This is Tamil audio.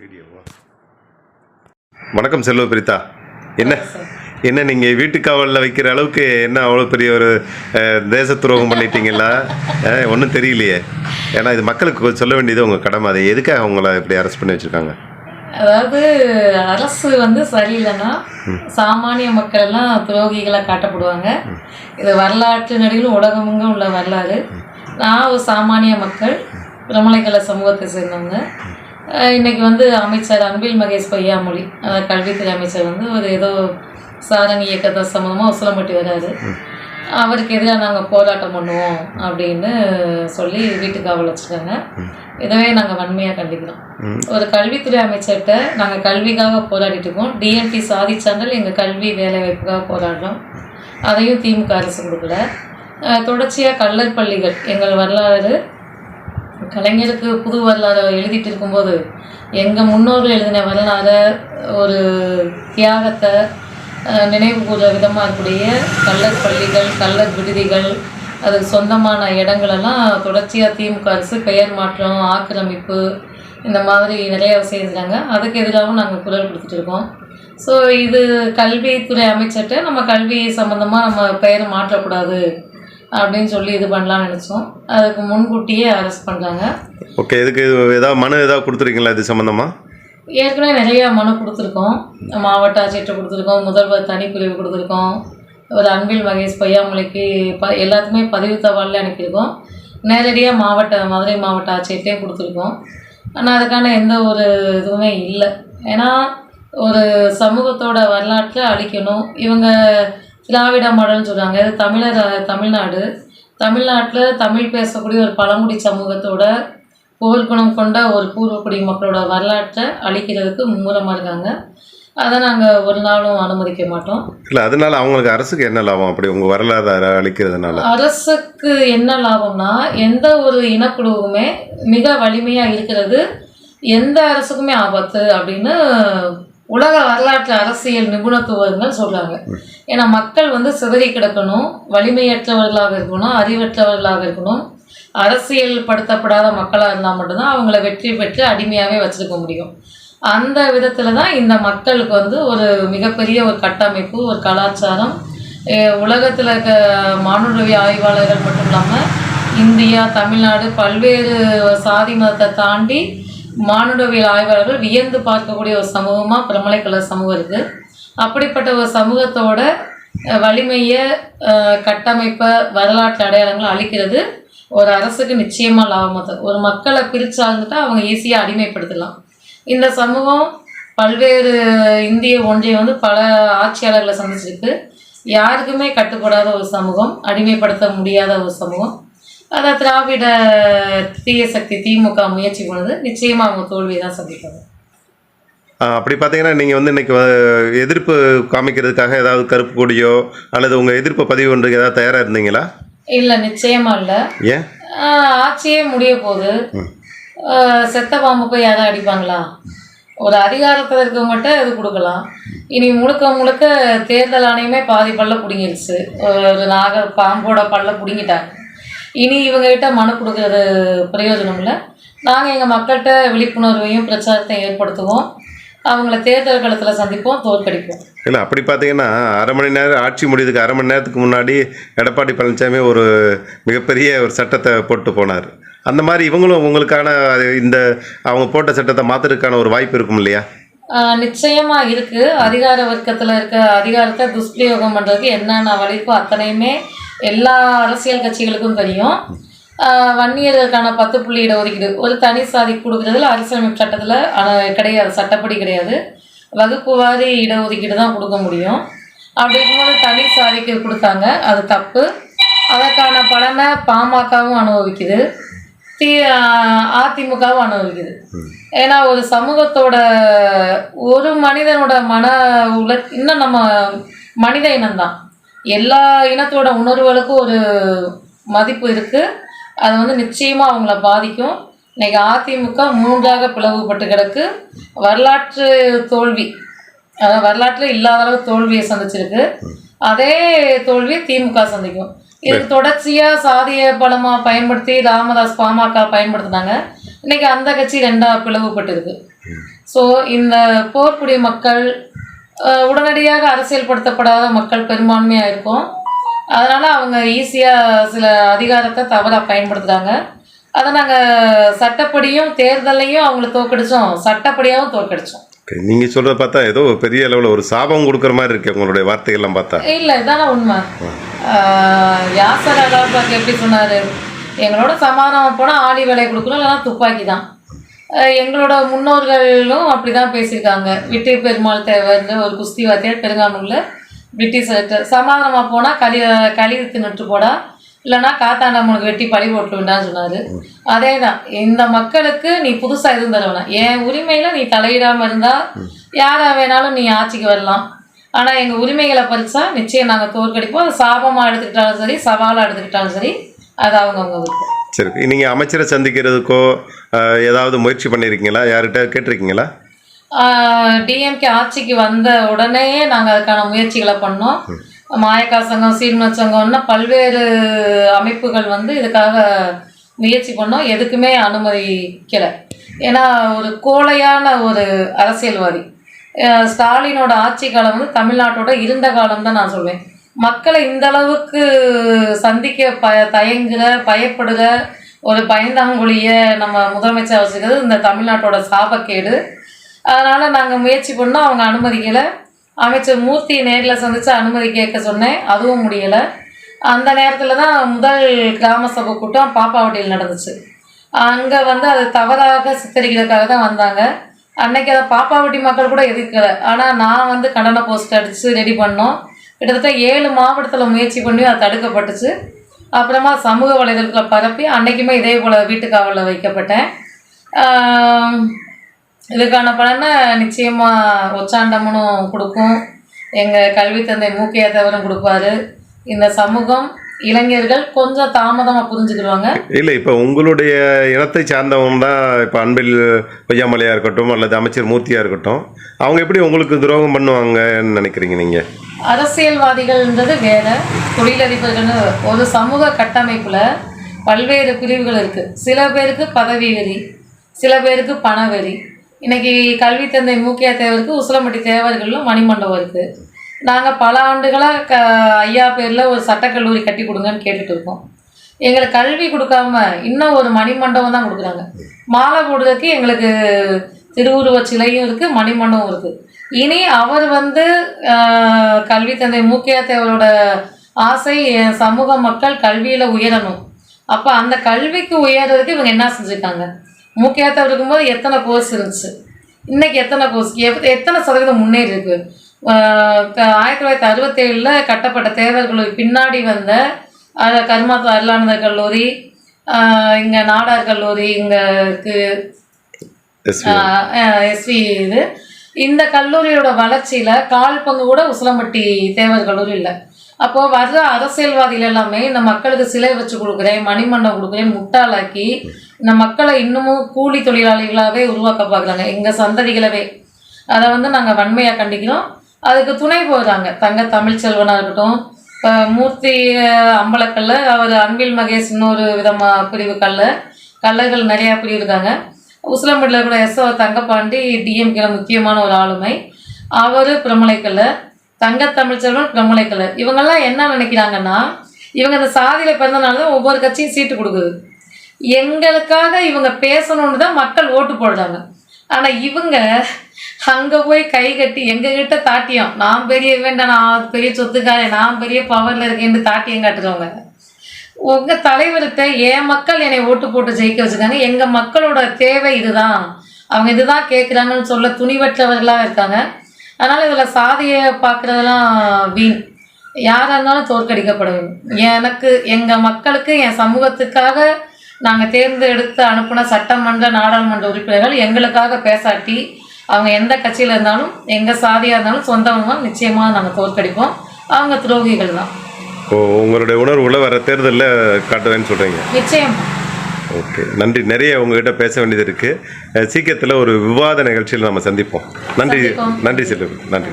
வீடியோவா வணக்கம் செல்வ பிரித்தா. என்ன? என்ன நீங்கள் வீட்டுக்காவலில் வைக்கிற அளவுக்கு என்ன அவ்வளோ பெரிய ஒரு தேச துரோகம் பண்ணிட்டீங்களா? ஒன்றும் தெரியலையே. ஏன்னா இது மக்களுக்கு சொல்ல வேண்டியது உங்கள் கடமை. அதை எதுக்காக உங்களை இப்படி அரெஸ்ட் பண்ணி வச்சுருக்காங்க? அதாவது அரசு வந்து சரியில்லைன்னா சாமானிய மக்கள் எல்லாம் துரோகிகளா காட்டப்படுவாங்க. இது வரலாற்று நடுவில் உலகமெங்கும் உள்ள வரலாறு. நான் ஒரு சாமானிய மக்கள் பிரமலைக்கல சமூகத்தை சேர்ந்தவங்க. அஹ் இன்னைக்கு வந்து அமைச்சர் அன்பில் மகேஷ் பொய்யாமொழி. அதாவது கல்வித்துறை அமைச்சர் வந்து ஒரு ஏதோ சாரணி இயக்கத்தை சம்மந்தமாக உசிலம்பட்டி வராரு அவருக்கு எதிராக நாங்கள் போராட்டம் பண்ணுவோம் அப்படின்னு சொல்லி வீட்டுக்கு காவல் வச்சுருக்காங்க இதவே நாங்கள் வன்மையாக கண்டிக்கிறோம். ஒரு கல்வித்துறை அமைச்சர்கிட்ட நாங்கள் கல்விக்காக போராடிட்டு இருக்கோம். டிஎன்டி சாதிச்சாண்டல் எங்கள் கல்வி வேலைவாய்ப்புக்காக போராடுறோம். அதையும் திமுக அரசு கொடுக்கல. தொடர்ச்சியாக கள்ளர் பள்ளிகள் எங்கள் வரலாறு கலைஞருக்கு புது வரலாறு எழுதிட்டு இருக்கும்போது எங்கள் முன்னோர்கள் எழுதின வரலாறை ஒரு தியாகத்தை நினைவு கூற விதமாக இருக்கக்கூடிய கள்ளர் பள்ளிகள் கள்ளர் விடுதிகள் அதுக்கு சொந்தமான இடங்களெல்லாம் தொடர்ச்சியாக திமுக அரசு பெயர் மாற்றம் ஆக்கிரமிப்பு இந்த மாதிரி நிறைய செய்கிறாங்க அதுக்கு எதிராகவும் நாங்கள் குரல் கொடுத்துட்டு இருக்கோம். ஸோ இது கல்வித்துறை அமைச்சர்கிட்ட நம்ம கல்வி சம்மந்தமாக நம்ம பெயரை மாற்றக்கூடாது. அப்படின்னு சொல்லி இது பண்ணலாம்னு நினச்சோம். அதுக்கு முன்கூட்டியே அரெஸ்ட் பண்ணுறாங்க ஓகே இதுக்கு ஏதாவது மனு ஏதாவது கொடுத்துருக்கீங்களா இது சம்மந்தமாக ஏற்கனவே நிறைய மனு கொடுத்துருக்கோம். மாவட்ட ஆட்சியர்கிட்ட கொடுத்துருக்கோம் முதல்வர் தனிப்பிரிவு கொடுத்துருக்கோம். ஒரு அன்பில் மகேஷ் பொய்யாமொழிக்கு ப எல்லாத்துக்குமே பதிவு தபாலில் அனுப்பியிருக்கோம். நேரடியாக மாவட்ட மதுரை மாவட்ட ஆட்சியர்கிட்டையும் கொடுத்துருக்கோம். ஆனால் அதுக்கான எந்த ஒரு இதுவுமே இல்லை. ஏன்னா ஒரு சமூகத்தோட வரலாற்றை அழிக்கணும். இவங்க திராவிட மாடல்னு சொல்கிறாங்க இது தமிழர் தமிழ்நாடு. தமிழ்நாட்டில் தமிழ் பேசக்கூடிய ஒரு பழங்குடி சமூகத்தோட போர்க்குணம் கொண்ட ஒரு பூர்வக்குடி மக்களோட வரலாற்றை அழிக்கிறதுக்கு மும்முரமாக இருக்காங்க. அதை நாங்கள் ஒரு நாளும் அனுமதிக்க மாட்டோம். இல்லை அதனால அவங்களுக்கு அரசுக்கு என்ன லாபம்? அப்படி உங்கள் வரலாறு அழிக்கிறதுனால. அரசுக்கு என்ன லாபம்னா எந்த ஒரு இனக்குழுவுமே மிக வலிமையாக இருக்கிறது எந்த அரசுக்குமே ஆபத்து அப்படின்னு உலக வரலாற்று அரசியல் நிபுணத்துவங்கள் சொல்கிறாங்க ஏன்னா மக்கள் வந்து சிதறி கிடக்கணும் வலிமையற்றவர்களாக இருக்கணும் அறிவற்றவர்களாக இருக்கணும். அரசியல் படுத்தப்படாத மக்களாக இருந்தால் மட்டும்தான் அவங்கள வெற்றி பெற்று அடிமையாகவே வச்சுருக்க முடியும். அந்த விதத்தில் தான் இந்த மக்களுக்கு வந்து ஒரு மிகப்பெரிய ஒரு கட்டமைப்பு ஒரு கலாச்சாரம். உலகத்தில் இருக்க மானுடவி ஆய்வாளர்கள் மட்டும் இல்லாமல் இந்தியா தமிழ்நாடு பல்வேறு சாதி மதத்தை தாண்டி மானுடவியல் ஆய்வாளர்கள் வியந்து பார்க்கக்கூடிய ஒரு சமூகமாக பிரமலைக்கல சமூகம் இருக்குது அப்படிப்பட்ட ஒரு சமூகத்தோட வலிமையை கட்டமைப்பை வரலாற்று அடையாளங்களை அழிக்கிறது ஒரு அரசுக்கு நிச்சயமாக லாபமாக தரும் ஒரு மக்களை பிரிச்சாந்துட்டா அவங்க ஈஸியாக அடிமைப்படுத்தலாம். இந்த சமூகம் பல்வேறு இந்திய ஒன்றியம் வந்து பல ஆட்சியாளர்களை சந்திச்சிருக்கு. யாருக்குமே கட்டுப்படாத ஒரு சமூகம் அடிமைப்படுத்த முடியாத ஒரு சமூகம். அதை திராவிட தீய சக்தி திமுக முயற்சி பண்ணுது நிச்சயமாக அவங்க தோல்வியை தான் சந்திப்பாங்க அப்படி பார்த்தீங்கன்னா நீங்கள் வந்து இன்னைக்கு எதிர்ப்பு காமிக்கிறதுக்காக ஏதாவது கருப்பு கொடியோ அல்லது உங்கள் எதிர்ப்பை பதிவு பண்ணுறதுக்கு ஏதாவது தயாராக இருந்தீங்களா? இல்லை நிச்சயமா இல்லை. ஏன்? ஆட்சியே முடிய போகுது. ஆஹ் செத்த பாம்பு போய் யாரும் அடிப்பாங்களா? ஒரு அதிகாரத்தில் இருக்கவங்ககிட்ட இது கொடுக்கலாம். இனி முழுக்க முழுக்க தேர்தல் ஆணையமே பாதி பல்ல பிடுங்கிருச்சு. ஒரு நாக பாம்போட பல்ல பிடுங்கிட்டாங்க. இனி இவங்ககிட்ட மனு கொடுக்கறது பிரயோஜனம் இல்லை நாங்கள் எங்கள் மக்கள்கிட்ட விழிப்புணர்வையும் பிரச்சாரத்தையும் ஏற்படுத்துவோம். அவங்கள தேர்தல் களத்தில் சந்திப்போம் தோற்கடிப்போம். இல்லை அப்படி பார்த்தீங்கன்னா அரை மணி நேரம் ஆட்சி முடியுதுக்கு அரை மணி நேரத்துக்கு முன்னாடி எடப்பாடி பழனிசாமி ஒரு மிகப்பெரிய ஒரு சட்டத்தை போட்டு போனார். அந்த மாதிரி இவங்களும் உங்களுக்கான இந்த அவங்க போட்ட சட்டத்தை மாற்றுறதுக்கான ஒரு வாய்ப்பு இருக்கும் இல்லையா? நிச்சயமா இருக்கு. அதிகார வர்க்கத்துல இருக்க அதிகாரத்தை துஷ்பிரயோகம் பண்றதுக்கு என்னென்ன வழிக்கோ அத்தனையுமே எல்லா அரசியல் கட்சிகளுக்கும் தெரியும். வன்னியர்களுக்கான பத்து புள்ளி இடஒதுக்கீடு. ஒரு தனி சாதி கொடுக்கறதுல அரசியலமைப்பு சட்டத்தில் ஆனா- கிடையாது. சட்டப்படி கிடையாது. வகுப்பு வாரி இடஒதுக்கீடு தான் கொடுக்க முடியும். அப்படி இருக்கும்போது தனி சாதிக்கு கொடுத்தாங்க. அது தப்பு. அதற்கான பலனை பாமகவும் அனுபவிக்குது. தி அதிமுகவும் அனுபவிக்குது. ஏன்னா ஒரு சமூகத்தோட ஒரு மனிதனோட மன உல இன்னும் நம்ம மனித இனம்தான். எல்லா இனத்தோட உணர்வுகளுக்கும் ஒரு மதிப்பு இருக்குது அது வந்து நிச்சயமாக அவங்கள பாதிக்கும். இன்னைக்கு அதிமுக மூன்றாக பிளவுபட்டு கிடக்கு. வரலாற்று தோல்வி அதாவது வரலாற்றில் இல்லாத அளவு தோல்வியை சந்திச்சிருக்கு. அதே தோல்வியை திமுக சந்திக்கும். இது தொடர்ச்சியாக சாதிய பலமாக பயன்படுத்தி ராமதாஸ் பாமக பயன்படுத்தினாங்க. இன்னைக்கு அந்த கட்சி ரெண்டா பிளவுபட்டிருக்கு ஸோ இந்த போர்க்குடி மக்கள் உடனடியாக அரசியல்படுத்தப்படாத மக்கள் பெரும்பான்மையாக இருக்கும். அதனால அவங்க ஈஸியாக சில அதிகாரத்தை தவறாக பயன்படுத்துகிறாங்க அதை நாங்கள் சட்டப்படியும் தேர்தலையும் அவங்கள தோக்கடிச்சோம் சட்டப்படியாகவும் தோற்கடிச்சோம். Okay, நீங்க சொல்றத பார்த்தா ஏதோ பெரிய அளவில் ஒரு சாபம் கொடுக்குற மாதிரி இருக்கு உங்களுடைய வார்த்தைகள்லாம் பார்த்தா. இல்லை இதானே உண்மை. யாசர் அகாபாக் எப்படி சொன்னார்? எங்களோட சமாதானம் போனால் ஆடி வேலை கொடுக்கணும் இல்லைன்னா துப்பாக்கி தான் எங்களோட முன்னோர்களும் அப்படி தான் பேசியிருக்காங்க. விட்டு பெருமாள் தேவர்னு ஒரு குஸ்தி வாத்தியார் பெருங்காமூரில் பிரிட்டிஷர்கிட்ட சமாதானமாக போனால் களி களி தின்னுட்டு போடா இல்லைன்னா உனக்கு வெட்டி பழி போட்டு விடான்னு சொன்னார். அதே தான் இந்த மக்களுக்கு நீ புதுசாக எதுவும் தர வேணாம் என் உரிமையில் நீ தலையிடாமல் இருந்தால் யாரா வேணாலும் நீ ஆட்சிக்கு வரலாம். ஆனால் எங்கள் உரிமைகளை பறிச்சா நிச்சயம் நாங்கள் தோற்கடிப்போம். அது சாபமாக எடுத்துக்கிட்டாலும் சரி சவாலாக எடுத்துக்கிட்டாலும் சரி அது அவங்கவுங்க விருப்பம். சரி நீங்க அமைச்சரை சந்திக்கிறதுக்கோ ஏதாவது முயற்சி பண்ணியிருக்கீங்களா யார்கிட்ட கேட்டிருக்கீங்களா? டிஎம்கே ஆட்சிக்கு வந்த உடனேயே நாங்கள் அதுக்கான முயற்சிகளை பண்ணோம். மாயக்கா சங்கம் சீர்ம சங்கம்னா பல்வேறு அமைப்புகள் வந்து இதுக்காக முயற்சி பண்ணோம். எதுக்குமே அனுமதிக்கலை. ஏன்னா ஒரு கோழையான ஒரு அரசியல்வாதி. ஸ்டாலினோட ஆட்சி காலம் வந்து தமிழ்நாட்டோட இருண்ட காலம் தான் நான் சொல்வேன். மக்களை இந்த அளவுக்கு சந்திக்க ப தயங்குற பயப்படுற ஒரு பயந்தாங்குழிய நம்ம முதலமைச்சர் வச்சுக்கிறது இந்த தமிழ்நாட்டோட சாபக்கேடு. அதனால் நாங்கள் முயற்சி பண்ணோம் அவங்க அனுமதிக்கலை. அமைச்சர் மூர்த்தியை நேரில் சந்தித்து அனுமதி கேட்க சொன்னேன் அதுவும் முடியலை. அந்த நேரத்தில் தான் முதல் கிராம சபை கூட்டம் பாப்பாவட்டியில் நடந்துச்சு. அங்கே வந்து அது தவறாக சித்தரிக்கிறதுக்காக தான் வந்தாங்க. அன்னைக்கு அதை பாப்பாவட்டி மக்கள் கூட எதிர்க்கலை. ஆனால் நான் வந்து கண்டன போஸ்ட் அடித்து ரெடி பண்ணோம். கிட்டத்தட்ட ஏழு மாவட்டத்தில் முயற்சி பண்ணி அது தடுக்கப்பட்டுச்சு. அப்புறமா சமூக வலைதளத்தில் பரப்பி அன்றைக்குமே இதே போல் வீட்டுக்காவலில் வைக்கப்பட்டேன். இதுக்கான பலனை நிச்சயமாக ஒச்சாண்டமனும் கொடுக்கும். எங்கள் கல்வி தந்தை மூக்கையா தவறும் கொடுப்பாரு. இந்த சமூகம் இளைஞர்கள் கொஞ்சம் தாமதமாக புரிஞ்சுக்கிடுவாங்க. இல்லை இப்போ உங்களுடைய இனத்தை சார்ந்தவங்க தான் இப்போ அன்பில் பொய்யாமலையாக இருக்கட்டும் அல்லது அமைச்சர் மூர்த்தியாக இருக்கட்டும் அவங்க எப்படி உங்களுக்கு துரோகம் பண்ணுவாங்கன்னு நினைக்கிறீங்க நீங்கள் அரசியல்வாதிகள்ன்றது வேற தொழிலதிபர்கள் ஒரு சமூக கட்டமைப்பில் பல்வேறு பிரிவுகள் இருக்குது சில பேருக்கு பதவி வெறி சில பேருக்கு பணவெறி இன்றைக்கி கல்வி தந்தை மூக்கிய தேவருக்கு உசிலம்பட்டி தேவர்களும் மணிமண்டபம் இருக்குது நாங்கள் பல ஆண்டுகளாக க ஐயா பேரில் ஒரு சட்டக்கல்லூரி கட்டி கொடுங்கன்னு கேட்டுட்டு இருக்கோம். எங்களுக்கு கல்வி கொடுக்காம இன்னும் ஒரு மணிமண்டபம் தான் கொடுக்குறாங்க. மாலை போடுறதுக்கு எங்களுக்கு திருவுருவ சிலையும் இருக்குது மணிமண்டபம் இருக்குது இனி அவர் வந்து கல்வி தந்தை மூக்கையா தேவரோட ஆசை சமூக மக்கள் கல்வியில் உயரணும். அப்போ அந்த கல்விக்கு உயர்றதுக்கு இவங்க என்ன செஞ்சுருக்காங்க? மூக்கையா தேவர் இருக்கும்போது எத்தனை கோர்ஸ் இருந்துச்சு? இன்னைக்கு எத்தனை கோர்ஸ் எத்தனை சதவீதம் முன்னேறி இருக்கு? ஆயிரத்தி தொள்ளாயிரத்தி அறுபத்தேழில் கட்டப்பட்ட தேவர்களுக்கு பின்னாடி வந்த அஹ், கருமாத்து அருளானந்த கல்லூரி இங்கே நாடார் கல்லூரி இங்கே இருக்கு எஸ் எஸ்வி இது. இந்த கல்லூரியோட வளர்ச்சியில கால் பங்கு கூட உசிலம்பட்டி தேவர் கல்லூரி இல்லை. அப்போ வர்ற அரசியல்வாதிகள் எல்லாமே இந்த மக்களுக்கு சிலை வச்சு கொடுக்குறேன் மணிமண்டபம் கொடுக்குறேன் முட்டாளாக்கி இந்த மக்களை இன்னமும் கூலி தொழிலாளிகளாகவே உருவாக்க பார்க்குறாங்க. எங்கள் சந்ததிகளவே. அதை வந்து நாங்கள் வன்மையாக கண்டிக்கிறோம். அதுக்கு துணை போகிறாங்க தங்க தமிழ்ச்செல்வனாக இருக்கட்டும் இப்போ மூர்த்தி அம்பலக்கல்ல அவர் அன்பில் மகேஷ் இன்னொரு விதமாக பிரிவு கல்ல கல்லர்கள் நிறையா பிரிவு இருக்காங்க. உசிலம்பட்டியில் கூட எஸ் தங்கப்பாண்டி டிஎம்கேல முக்கியமான ஒரு ஆளுமை. அவர் பிரமலைக்கல்ல. தங்க தமிழ்ச்செல்வன் பிரமலைக்கல்ல. இவங்கெல்லாம் என்ன நினைக்கிறாங்கன்னா இவங்க இந்த சாதியில் பிறந்தனால தான் ஒவ்வொரு கட்சியும் சீட்டு கொடுக்குது. எங்களுக்காக இவங்க பேசணும்னு தான் மக்கள் ஓட்டு போடுறாங்க. ஆனால் இவங்க அங்கே போய் கை கட்டி எங்ககிட்ட தாட்டியம் நான் பெரிய வேண்டாம் நான் பெரிய சொத்துக்காரன் நான் பெரிய பவரில் இருக்கேன்னு தாட்டியம் காட்டுறவங்க. உங்கள் தலைவர்கிட்ட என் மக்கள் என்னை ஓட்டு போட்டு ஜெயிக்க வச்சுருக்காங்க. எங்கள் மக்களோட தேவை இதுதான். அவங்க இதுதான் கேட்குறாங்கன்னு சொல்ல துணிவற்றவர்களாக இருக்காங்க. அதனால் இதில் சாதியை பார்க்குறதெல்லாம் வீண். யாராக இருந்தாலும் தோற்கடிக்கப்பட வேண்டும் எனக்கு எங்கள் மக்களுக்கு என் சமூகத்துக்காக நாங்கள் தேர்ந்தெடுத்து அனுப்பின சட்டமன்ற நாடாளுமன்ற உறுப்பினர்கள் எங்களுக்காக பேசாட்டி அவங்க எந்த கட்சியில் இருந்தாலும் எங்கள் சாதியாக இருந்தாலும் சொந்தமாக நிச்சயமாக நாங்கள் தோற்கடிப்போம். அவங்க துரோகிகள் தான். ஓ உங்களுடைய உணர்வுகளை வர தேர்தலில் காட்டுவேன்னு சொல்கிறீங்க நிச்சயம். ஓகே. நன்றி. நிறைய உங்ககிட்ட பேச வேண்டியது இருக்குது சீக்கிரத்தில் ஒரு விவாத நிகழ்ச்சியில் நம்ம சந்திப்போம். நன்றி. நன்றி செல்வி நன்றி.